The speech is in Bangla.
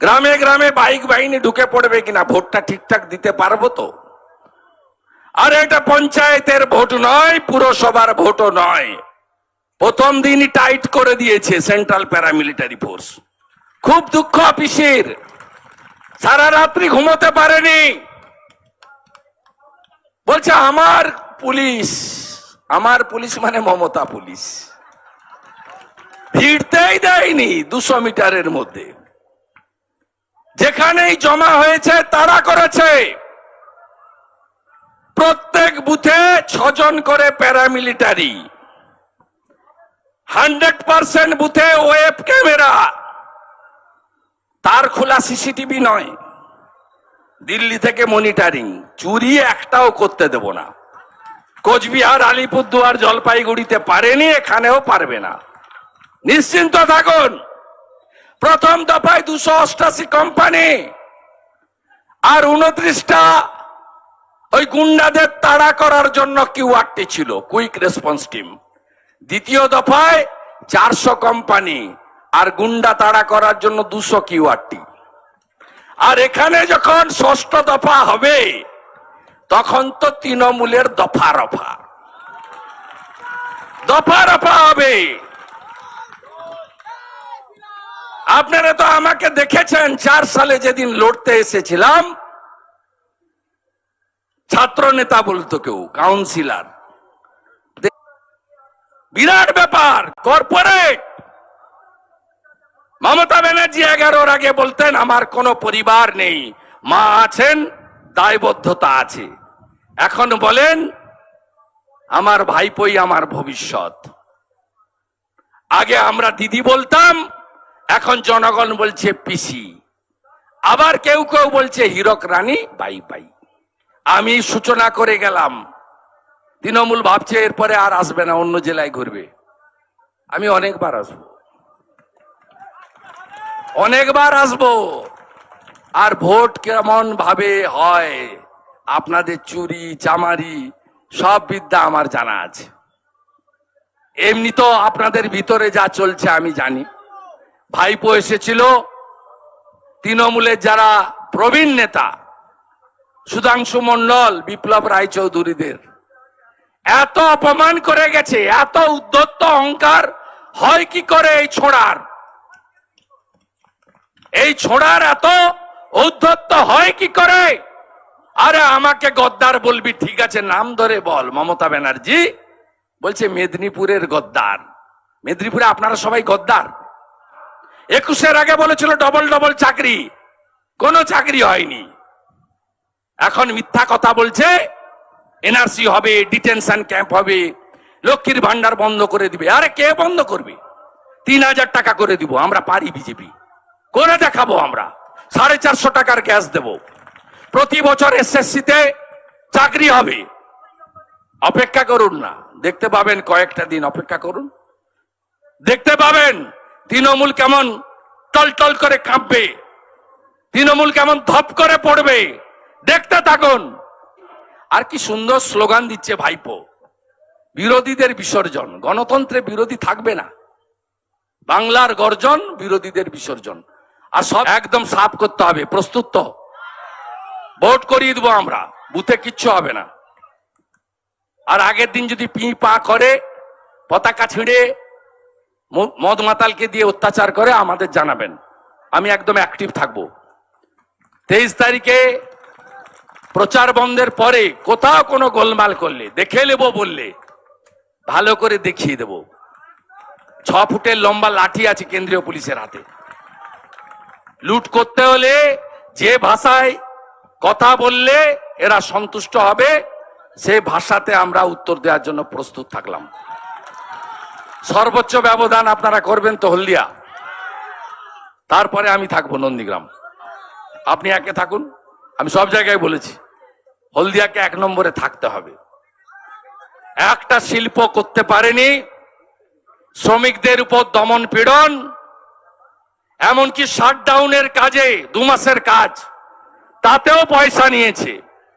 গ্রামে গ্রামে বাইক বাহিনী ঢুকে পড়বে কিনা ভোটটা ঠিকঠাক দিতে পারব তো? আর এটা পঞ্চায়েতের ভোট নয়, পুরসভার ভোটও নয়। প্রথম দিনই টাইট করে দিয়েছে সেন্ট্রাল প্যারামিলিটারি ফোর্স। খুব দুঃখ অফিসের সারা রাত্রি ঘুমোতে পারেনি। বলছে, আমার পুলিশ আমার পুলিশ মানে মমতা পুলিশ। ভিড়তেই দেয়নি দুশো মিটারের মধ্যে। যেখানেই জমা হয়েছে, তারা করেছে। প্রত্যেক বুথে ছজন করে প্যারামিলিটারি হান্ড্রেড পার্সেন্ট বুথে ওয়েব ক্যামেরা। তার খোলা সিসিটিভি নয়। দিল্লি থেকে মনিটারিং চুরি একটাও করতে দেব না। কোচবিহার, আলিপুরদুয়ার, জলপাইগুড়িতে পারেনি, এখানেও পারবে না। নিশ্চিন্ত থাকুন। প্রথম দফায় দুশো অষ্টাশি কোম্পানি আর উনত্রিশটা ওই গুন্ডাদের তাড়া করার জন্য কিউআরটি ছিল কুইক রেসপন্স টিম দ্বিতীয় দফায় চারশো কোম্পানি আর গুন্ডা তাড়া করার জন্য দুশো কিউআরটি। আর এখানে যখন ষষ্ঠ দফা হবে, তখন তো তৃণমূলের দফা রফা দফা রফা হবে। আপনারা তো আমাকে দেখেছেন, চার সালে যেদিন লড়তে এসেছিলাম ছাত্র নেতা বলতো কেউ, কাউন্সিলার। বিরাট ব্যাপার, কর্পোরেট। মমতা ব্যানার্জি এগারোর আগে বলতেন, আমার কোনো পরিবার নেই, মা আছেন, দায়বদ্ধতা আছে। এখন বলেন, আমার ভাইপোই আমার ভবিষ্যৎ। আগে আমরা দিদি বলতাম এখন জনগণ বলছে পিসি, আবার কেউ কেউ বলছে হীরক রানী, বাই বাই। আমি সূচনা করে গেলাম। তৃণমূল ভাবছে এরপরে আর আসবে না, অন্য জেলায় ঘুরবে। আমি অনেকবার আসব। অনেকবার আসব। আর ভোট কেমন ভাবে হয়, আপনাদের চুরি, চামারি, সব বিদ্যা আমার জানা আছে। এমনি তো আপনাদের ভিতরে যা চলছে আমি জানি। ভাইপো এসেছিল। তৃণমূলের যারা প্রবীণ নেতা, সুধাংশু মন্ডল, বিপ্লব রায়চৌধুরীদের। এত অপমান করে গেছে, এত উদ্ধত্ত অহংকার, হয় কি করে এই ছোড়ার? এই ছোড়ার এত উদ্ধত্ত হয় কি করে? আরে আমাকে গদ্দার বলবি, ঠিক আছে, নাম ধরে বল, মমতা ব্যানার্জি। বলছে, মেদিনীপুরের গদ্দার। মেদিনীপুরে আপনারা সবাই গদ্দার? একুশের আগে বলেছিল ডবল ডবল চাকরি। কোনো চাকরি হয়নি। এখন মিথ্যা কথা বলছে, এনআরসি হবে, ডিটেনশন ক্যাম্প হবে, লক্ষ্মীর ভান্ডার বন্ধ করে দিবে। আরে কে বন্ধ করবে? তিন হাজার টাকা করে দিব, আমরা পারি বিজেপি। করে দেখাবো আমরা। সাড়ে চারশো টাকার গ্যাস দেব। প্রতি বছর এসএসসিতে চাকরি হবে। অপেক্ষা করুন না। দেখতে পাবেন কয়েকটা দিন অপেক্ষা করুন। দেখতে পাবেন। তৃণমূল কেমন টলটল করে কাঁপবে? তৃণমূল কেমন ধপ করে পড়বে? দেখতে থাকুন। আর কি সুন্দর স্লোগান দিচ্ছে ভাইপো। বিরোধীদের বিসর্জন। গণতন্ত্রে বিরোধী থাকবে না। বাংলার গর্জন, বিরোধীদের বিসর্জন। আর সব একদম সাফ করতে হবে, প্রস্তুত তো। ভোট করিয়ে দেবো আমরা, বুথে কিচ্ছু হবে না। আর আগের দিন যদি পি পা করে, পতাকা ছিঁড়ে মদ মাতালকে দিয়ে অত্যাচার করে আমাদের জানাবেন। আমি একদম অ্যাক্টিভ থাকব। তেইশ তারিখে প্রচার বন্ধের পরে কোথাও কোনো গোলমাল করলে, দেখে নেব বললে, ভালো করে দেখিয়ে দেব। ছ ফুটের লম্বা লাঠি আছে কেন্দ্রীয় পুলিশের হাতে। লুট করতে হলে যে ভাষায় কথা বললে এরা সন্তুষ্ট হবে, সে ভাষাতে আমরা উত্তর দেওয়ার জন্য প্রস্তুত থাকলাম। সর্বোচ্চ ব্যবধান আপনারা করবেন তো হলদিয়া তারপরে আমি থাকব নন্দীগ্রাম। আপনি একে থাকুন, আমি সব জায়গায় বলেছি। হলদিয়াকে এক নম্বরে থাকতে হবে। একটা শিল্প করতে পারেনি, শ্রমিকদের উপর দমন পীড়ন, এমনকি শাটডাউনের কাজে দু মাসের কাজ, তাতেও পয়সা নিয়েছে।